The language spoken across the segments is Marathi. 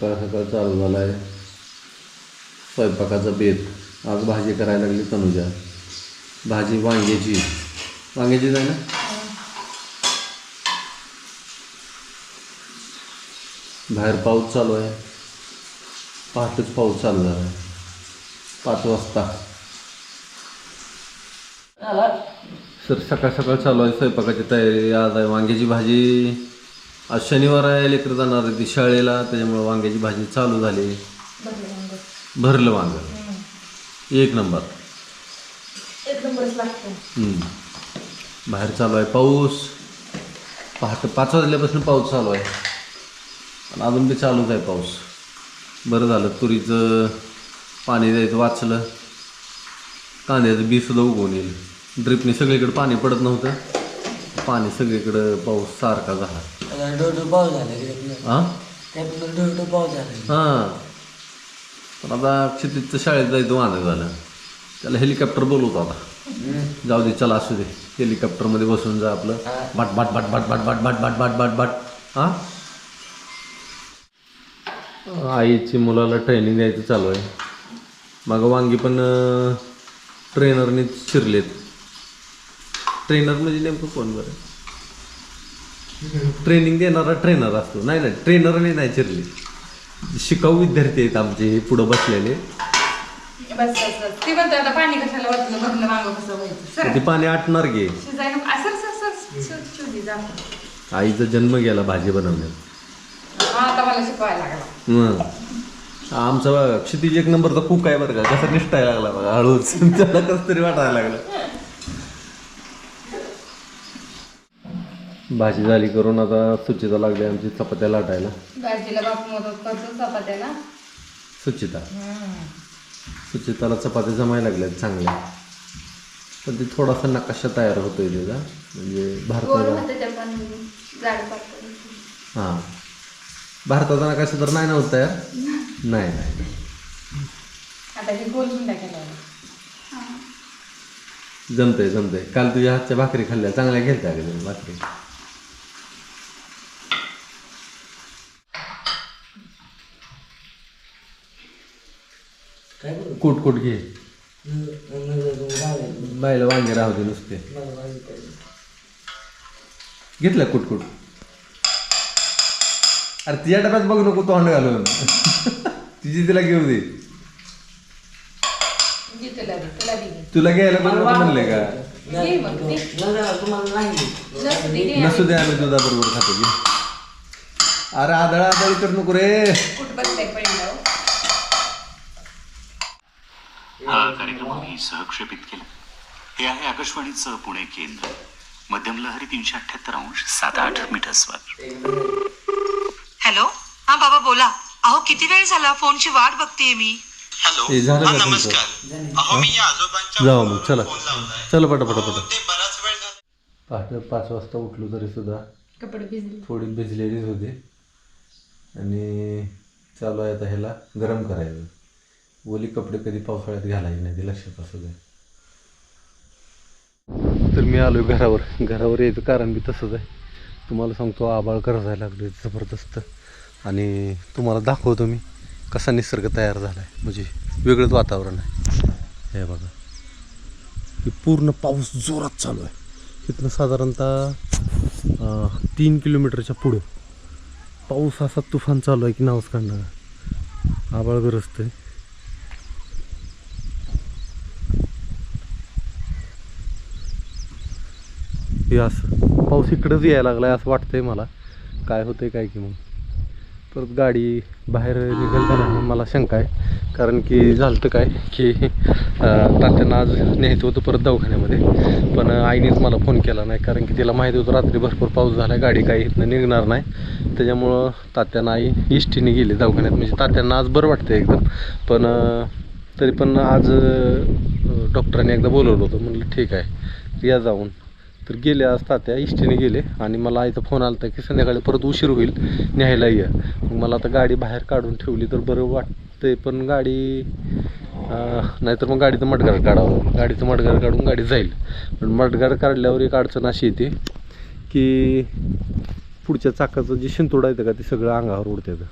सकाळ सकाळ चालू झाला आहे स्वयंपाकाचा बेत. आज भाजी करायला लागली तनुजा. भाजी वांग्याची. वांग्याची नाही ना? बाहेर पाऊस चालू आहे. पहाटेच पाऊस चालू झाला आहे पाच वाजता. सर सकाळ सकाळ चालू आहे. स्वयंपाकाची तयारी आज आहे. वांग्याची भाजी आज शनिवार आहे लेकर जाणार आहे ती शाळेला त्याच्यामुळे वांग्याची भाजी चालू झाली. भरलं वांग. एक नंबर. एक नंबरच लागतं. हम्म. बाहेर चालू आहे पाऊस. पहाटे पाच वाजल्यापासून पाऊस चालू आहे. आणि अजून बी चालूच आहे पाऊस. बरं झालं तुरीचं पाणी द्यायचं वाचलं. कांद्याचं बी सुद्धा उगवून येईल. ड्रिपने सगळीकडे पाणी पडत नव्हतं. पाणी सगळीकडं पाऊस सारखा झाला. डोडो झाला हां? त्यातनं डोडो पाऊस झाला. हां. पण आता क्षितिजचं शाळेत जायचं वाहन झालं. त्याला हेलिकॉप्टर बोलवतो आता. जाऊ दे चला असू दे. हेलिकॉप्टरमध्ये बसून जा आपलं. बाट बाट बाट बाट बाट बाट बाट बाट बाट बाट बाट हां? आईची मुलाला ट्रेनिंग द्यायचं चालू आहे. मग वांगी पण ट्रेनरने शिरलेत. ट्रेनर म्हणजे नेमकं कोण बरं? ट्रेनिंग देणारा ट्रेनर असतो. नाही नाही ट्रेनरने नाही चिरले. शिकाऊ विद्यार्थी आहेत आमचे पुढं बसलेले. बस बस बस ते म्हणते आता पाणी कशाला वाटलं भरलं वांग कसं व्हायचं सर. ते पाणी आटणार घे शिजायला असं सर सर सर शिवली जा. आईचा जन्म गेला भाजी बनवण्यात. हा आता मला शिकवायला लागला. हं. आमचा क्षितिज एक नंबरचा कुक आहे बरं का कसा निष्ठायला लागला बघा हळूच. त्याला कसं तरी वाटायला लागलं. भाजी झाली करून आता सुचिता लागली आमची चपात्या लाटायला. भाजीला बापू मदत करतो चपात्याला. सुचिता. सुचिताला चपात्या जमायला लागल्यात चांगल्या. पण ते थोडासा नकाशा तयार होतोय त्याचा म्हणजे पातळ. हां. भारताचा नकाशा तर नाही नव्हता तयार? नाही नाही. जमतंय जमतंय. काल तुझ्या हातच्या भाकरी खाल्ल्या. चांगल्या घेतल्या का भाकरी. काय करू कुट कुट घे. बायला वांगे राहू दे नुसते. घेतल्या कुट कुट. अरे तिच्या डब्यात बघ नको तोंड घालून. तिची तिला घेऊ दे. तुला दे तुला दे घे. तुला घ्यायला नको म्हणले का? नसू दे, आम्ही दुधाबरोबर खातो की अरे आदळा आदळी कर नको रे. हा कार्यक्रम आम्ही सहक्षेपित केला. हे आहे आकाशवाणीचं पुणे केंद्र. मध्यम लहरी तीनशे अठ्याहत्तर अंश सात आठ मीटर्सवर हॅलो? हा बाबा बोला. अहो किती वेळ झाला? फोनची वाट बघतेय मी. हॅलो? हे झालं हा का तुमचं? नमस्कार. अहो मी या आजोबांच्या जाऊ मग चला. फोन लावलाय. चला पटा पटा अहो, पटा ते बराच वेळ झाला. पहाटे पाच वाजता उठलो तरी सुद्धा कपडे भिजले. थोडी भिजलेलीच होती. आणि चालू आहे आता ह्याला गरम करायचं ओली कपडे कधी पावसाळ्यात घालायचे नाही ते लक्षात असू दे. तर मी आलो घरावर. घरावर यायचं कारण बी तसंच आहे. तुम्हाला सांगतो आबाळ करायला लागलो जबरदस्त. आणि तुम्हाला दाखवतो मी कसा निसर्ग तयार झाला आहे म्हणजे वेगळंच वातावरण आहे. हे बघा. हे पूर्ण पाऊस जोरात चालू आहे. इथनं साधारणतः तीन किलोमीटरच्या पुढं. पाऊस असा तुफान चालू आहे की नावच काढणार आबाळ आहे हे असं. पाऊस इकडंच यायला लागलाय असं वाटतंय मला. काय होतंय काय की मग. परत गाडी बाहेर निघेल मला शंका आहे. कारण की झालं तर काय की तात्यांना आज न्यायचं होतं परत दवाखान्यामध्ये. पण आईनेच मला फोन केला नाही. कारण की तिला माहिती होतं रात्री भरपूर पाऊस झाला गाडी काही इथनं निघणार नाही. त्याच्यामुळं तात्यांना आई इष्टीने गेली दवाखान्यात. म्हणजे तात्यांना आज बरं वाटतं एकदम. पण तरी पण आज डॉक्टरांनी एकदा बोलवलं होतं. म्हणलं ठीक आहे या जाऊन. तर गेले असता त्या इष्टीने गेले आणि मला आईचा फोन आला होता की संध्याकाळी परत उशीर होईल न्यायला या. मग मला आता गाडी बाहेर काढून ठेवली तर बरं वाटतंय पण गाडी नाहीतर मग गाडीचं मडगार काढावं. गाडीचं मडगार काढून गाडी जाईल. पण मडगार काढल्यावर एक अडचण अशी येते की पुढच्या चाकाचं जे शिंतोड आहे का ते सगळं अंगावर उडतं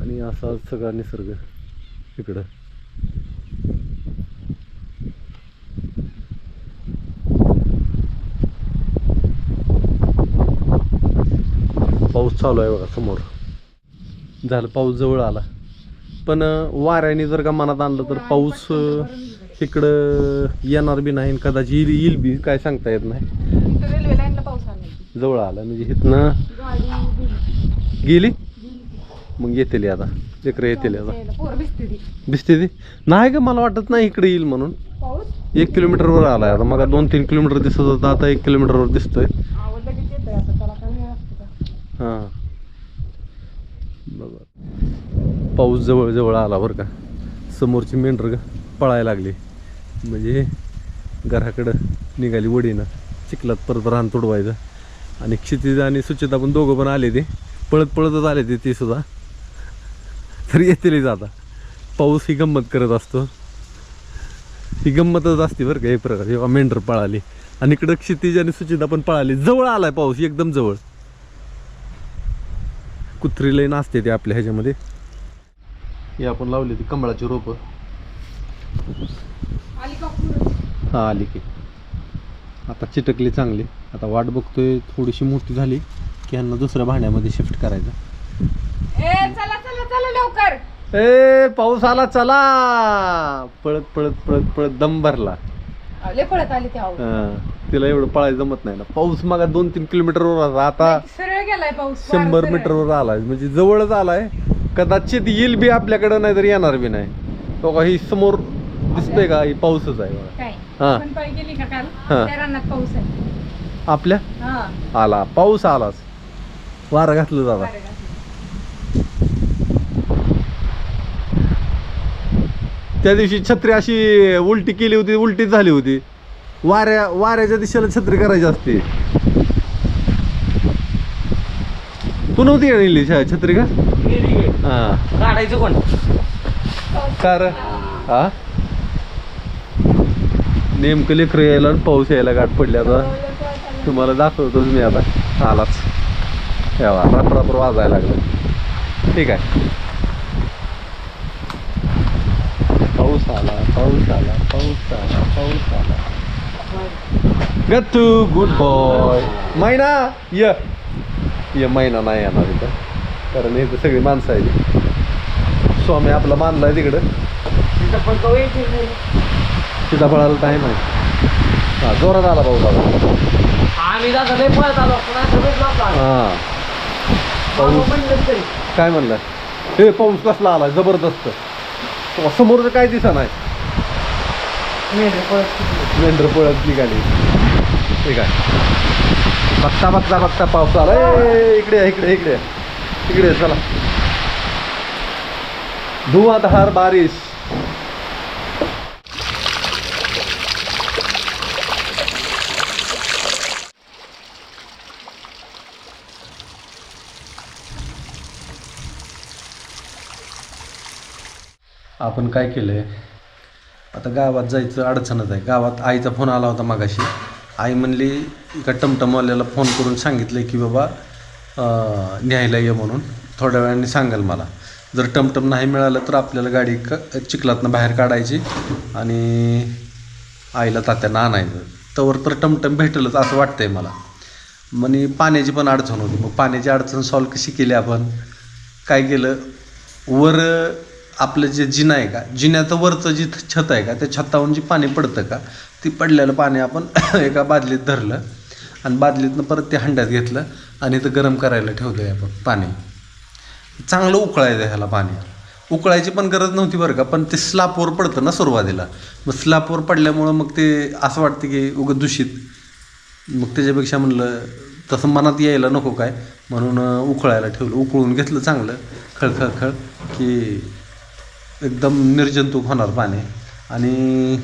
आणि असा सगळा निसर्ग इकडं पाऊस चालू आहे बघा समोर. झालं पाऊस जवळ आला. पण वाऱ्याने जर का मनात आणलं तर पाऊस अं, इकडं येणार बी नाही कदाचित येईल येईल बी काय सांगता येत नाही. जवळ आला म्हणजे इथनं गेली. मग येतील आता लेकरं येतील आता. दिसते ती. नाही का मला वाटत नाही इकडे येईल म्हणून. एक किलोमीटरवर आलाय आता मग दोन तीन किलोमीटर दिसत होता आता एक किलोमीटरवर दिसतोय आवड लगेच येतोय आता त्याला काय वेळ असतो का हां. बघा. पाऊस जवळ जवळ आला बरं का. समोरची मेंढर पळायला लागली. म्हणजे घराकडं निघाली वडीनं. चिखलात परत रान तुडवायचं. आणि क्षितिज आणि सुचिता पण दोघं पण आले ते. पळत पळतच आले ते ते सुद्धा. तर येतील आता. पाऊस ही गंमत करत असतो. ही गंमतच असते बरं का एक प्रकार. जेव्हा मेंढर पळाली. आणि इकडं क्षितिज आणि सुचिता पण पळाली. जवळ आलाय पाऊस एकदम जवळ. कुत्री लई नाचते ते आपल्या ह्याच्यामध्ये. हे आपण लावली ती कमळाची रोपं? हा आली की. आता चिटकली चांगली. आता वाट बघतोय थोडीशी मोठी झाली की ह्यांना दुसऱ्या भांड्यामध्ये शिफ्ट करायचं. ए चला चला चला लवकर. ए पाऊस आला चला. पळत पळत पळत पळत दम भरला. पळत आली तिला एवढं पळायला जमत नाही ना. पाऊस मग दोन तीन किलोमीटरवर होता आता सरळ गेलाय पाऊस शंभर सरळ. मीटरवर आलाय. म्हणजे जवळच आलाय. कदाचित येईल बी आपल्याकडं नाही तर येणार बी नाही. तो का ही समोर दिसतोय का? ही पाऊसच आहे बघा. काय? हा. पण पाय गेली का काल? हा. त्या रानात पाऊस आहे. आपल्या? हा. आला. पाऊस आलाच. वारा घातलं दादा. त्या दिवशी छत्री अशी उलटी केली होती उलटीच झाली होती. वाऱ्या वाऱ्याच्या दिशेला छत्री करायची असते. तू नव्हती नेली छत्री का? हा. काढायचं कोण? कार हा? नेमकं लेकर यायला आणि पाऊस यायला गाठ पडली आता. तुम्हाला दाखवतोच मी आता. आलाच. यावा राप राप वाजायला लागलं. ठीक आहे. पाऊस आला पाऊस आला पाऊस आला पाऊस गत्तू गुड बॉय मैना य य मैना नाही येणार इथं. कारण इथं सगळी माणसं आहे स्वामी आपला मानलाय तिकडं. सीताफळाला टाईम आहे. हा जोरात आला आम्ही लय पळत. हा. पाऊस पडलंच तरी. काय म्हणलाय हे पाऊस कसला आला जबरदस्त. समोरचं काय दिसा नाही. मेंढर पळत निघाली. ठीक आहे बघता बघता बघता पाऊस आला. इकडे इकडे इकडे. इकडे चला. धुवाधार बारिश. आपण काय केलंय? आता गावात जायचं अडचणच आहे. गावात आईचा फोन आला होता मागाशी. आई म्हणली एका टमटमवाल्याला फोन करून सांगितलं की बाबा न्यायला ये म्हणून. थोड्या वेळाने सांगाल मला. जर टमटम नाही मिळालं तर आपल्याला गाडी क चिखलातनं बाहेर काढायची आणि आईला तात्यांना आणायचं. तवर तर टमटम भेटलंच असं वाटतंय मला. म्हणे पाण्याची पण अडचण होती. मग पाण्याची अडचण सॉल्व कशी केली आपण? काय केलं? वर आपलं जे जिना आहे का? जिन्याचं वरचं जी छत आहे का त्या छतावरून जी पाणी पडतं का ती पडलेलं पाणी आपण एका बादलीत धरलं आणि बादलीतनं परत ते हंड्यात घेतलं आणि इथं गरम करायला ठेवलं आहे आपण पाणी. चांगलं उकळायचं ह्याला पाणी. उकळायची पण गरज नव्हती बरं का पण ते स्लापवर पडतं ना सुरुवातीला. मग स्लापवर पडल्यामुळं मग ते असं वाटतं की उगं दूषित. मग त्याच्यापेक्षा म्हणलं तसं मनात यायला नको काय? म्हणून उकळायला ठेवलं. उकळून घेतलं चांगलं खळखळ खळ की एकदम निर्जंतुक होणार पाणी. आणि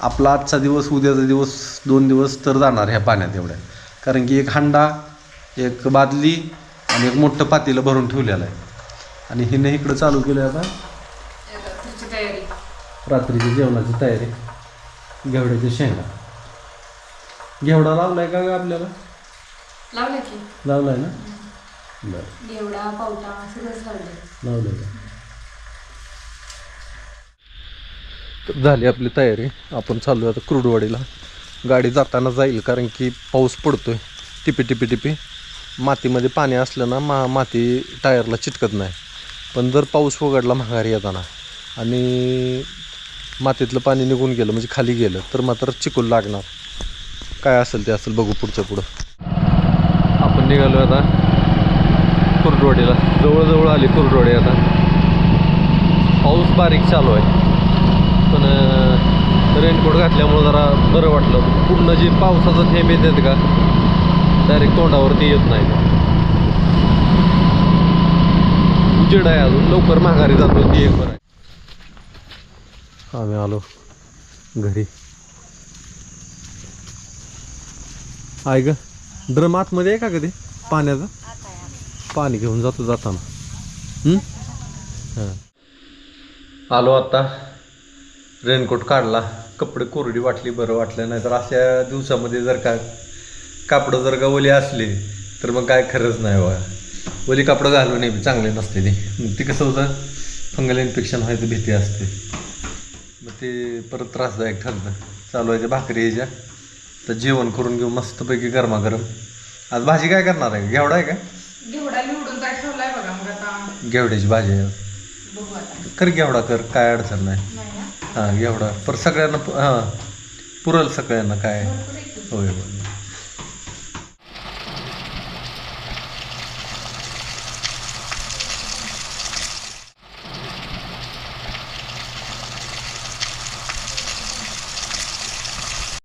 आपला आजचा दिवस उद्याचा दिवस दोन दिवस तर जाणार ह्या पाण्यात एवढ्या. कारण की एक हांडा एक बादली आणि एक मोठं पातेलं भरून ठेवलेलं आहे. आणि हिने इकडं चालू केलं आता रात्रीची जेवणाची तयारी. घेवड्याच्या शेंगा. घेवडा लावलाय का आपल्याला? लावलाय ना? बरं. लावलंय का? तर झाली आपली तयारी. आपण चालू आता क्रुडवाडीला. गाडी जाताना जाईल कारण की पाऊस पडतोय. टिपी टिपी टिपी. मातीमध्ये पाणी असलं ना मा माती टायरला चिटकत नाही. पण जर पाऊस वगडला महागारी येताना आणि मातीतलं पाणी निघून गेलं म्हणजे खाली गेलं तर मात्र चिकूल लागणार. काय असेल ते असेल बघू पुढच्या पुढं. आपण निघालो आता कुर्डवाडीला. जवळजवळ आली कुर्डवाडी आता. पाऊस बारीक चालू आहे. पण रेनकोट घातल्यामुळं जरा बरं वाटलं. पूर्ण जे पावसाचा थेंब येतात का डायरेक्ट तोंडावरती येत नाही. उजेड आहे अजून. लवकर माघारी जातो ती एक बरं आहे. आम्ही आलो घरी. आहे ग ड्रम आतमध्ये आहे का कधी? पाण्याचं? पाणी घेऊन जातो जाताना. हं? हां. आलो आता. रेनकोट काढला कपडे कोरडी वाटली बरं वाटलं नाही. तर अशा दिवसामध्ये जर का कापडं जर का ओली असली तर मग काय खरंच नाही बघा ओली कापडं घालू नये चांगले नसते ते. मग ते कसं होतं फंगल इन्फेक्शन व्हायचं भीती असते. मग ते परत त्रासदायक ठरतं. चालू आहे ते भाकरी ह्याच्या. तर जेवण करून घेऊ मस्तपैकी गरमागरम. आज भाजी काय करणार आहे? घेवडा आहे का? घेवड्याची भाजी आहे. कर घेवडा कर काय अडचण नाही. हां एवढा. पर सगळ्यांना हां. पुरल सगळ्यांना काय? होय होय.